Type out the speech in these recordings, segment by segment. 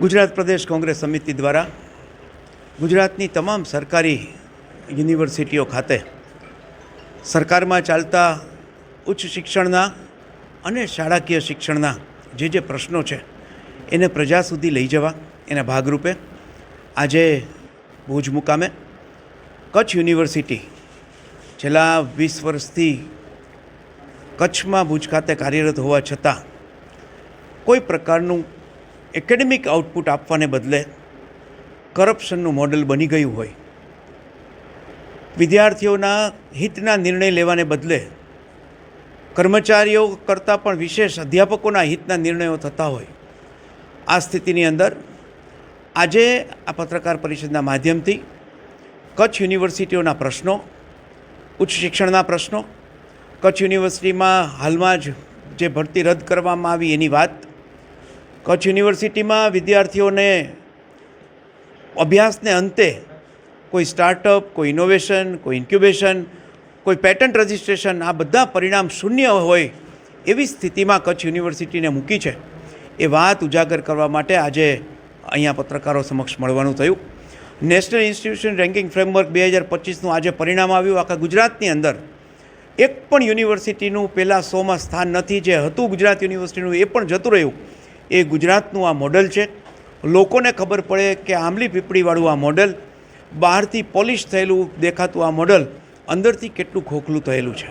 ગુજરાત પ્રદેશ કોંગ્રેસ સમિતિ દ્વારા ગુજરાતની તમામ સરકારી યુનિવર્સિટીઓ ખાતે સરકારમાં ચાલતા ઉચ્ચ શિક્ષણના અને શાળાકીય શિક્ષણના જે જે પ્રશ્નો છે, એને પ્રજા સુધી લઈ જવા એના ભાગરૂપે આજે ભુજ મુકામે કચ્છ યુનિવર્સિટી છેલ્લા વીસ વર્ષથી કચ્છમાં ભુજ ખાતે કાર્યરત હોવા છતાં કોઈ પ્રકારનું એકેડેમિક આઉટપુટ આપવાને બદલે કરપ્શનનું મોડલ બની ગયું હોય. વિદ્યાર્થીઓના હિતના નિર્ણય લેવાને બદલે કર્મચારીઓ કરતાં પણ વિશેષ અધ્યાપકોના હિતના નિર્ણયો થતા હોય. આ સ્થિતિની અંદર આજે આ પત્રકાર પરિષદના માધ્યમથી કચ્છ યુનિવર્સિટીઓના પ્રશ્નો, ઉચ્ચ શિક્ષણના પ્રશ્નો, કચ્છ યુનિવર્સિટીમાં હાલમાં જ જે ભરતી રદ કરવામાં આવી એની વાત કચ્છ યુનિવર્સિટીમાં વિદ્યાર્થીઓને અભ્યાસને અંતે કોઈ સ્ટાર્ટઅપ કોઈ ઇનોવેશન કોઈ ઇન્ક્યુબેશન કોઈ પેટન્ટ રજિસ્ટ્રેશન આ બધા પરિણામ શૂન્ય હોય એવી સ્થિતિમાં કચ્છ યુનિવર્સિટીને મૂકી છે. એ વાત ઉજાગર કરવા માટે આજે અહીંયા પત્રકારો સમક્ષ મળવાનું થયું. નેશનલ ઇન્સ્ટિટ્યુશન રેન્કિંગ ફ્રેમવર્ક બે હજાર પચીસનું આજે પરિણામ આવ્યું. આખા ગુજરાતની અંદર એક પણ યુનિવર્સિટીનું પહેલાં સોમાં સ્થાન નથી. જે હતું ગુજરાત યુનિવર્સિટીનું એ પણ જતું રહ્યું. એ ગુજરાતનું આ મોડલ છે. લોકોને ખબર પડે કે આંબલી પીપળીવાળું આ મોડલ, બહારથી પોલિશ થયેલું દેખાતું આ મોડલ, અંદરથી કેટલું ખોખલું થયેલું છે.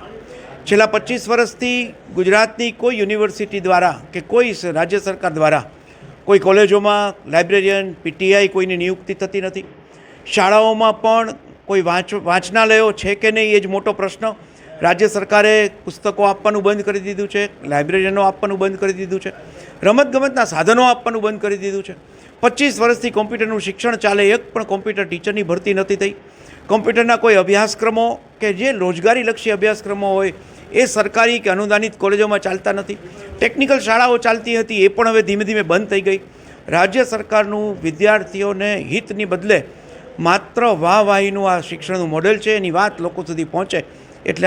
છેલ્લા પચીસ વર્ષથી ગુજરાતની કોઈ યુનિવર્સિટી દ્વારા કે કોઈ રાજ્ય સરકાર દ્વારા કોઈ કોલેજોમાં લાઇબ્રેરિયન પીટીઆઈ કોઈની નિયુક્તિ થતી નથી. શાળાઓમાં પણ કોઈ વાંચ, વાંચનાલયો છે કે નહીં એ જ મોટો પ્રશ્ન. રાજ્ય સરકારે પુસ્તકો આપવાનું બંધ કરી દીધું છે, લાઇબ્રેરિયનો આપવાનું બંધ કરી દીધું છે. રમતગમતના સાધનો આપવાનું બંધ કરી દીધું છે. પચીસ વર્ષથી કોમ્પ્યુટરનું શિક્ષણ ચાલે, એક પણ કોમ્પ્યુટર ટીચરની ભરતી નથી થઈ. કોમ્પ્યુટરના કોઈ અભ્યાસક્રમો કે જે રોજગારીલક્ષી અભ્યાસક્રમો હોય, એ સરકારી કે અનુદાનિત કોલેજોમાં ચાલતા નથી. ટેકનિકલ શાળાઓ ચાલતી હતી, એ પણ હવે ધીમે ધીમે બંધ થઈ ગઈ. રાજ્ય સરકારનું વિદ્યાર્થીઓને હિતની બદલે માત્ર વાહવાહીનું આ શિક્ષણનું મોડેલ છે, એની વાત લોકો સુધી પહોંચે.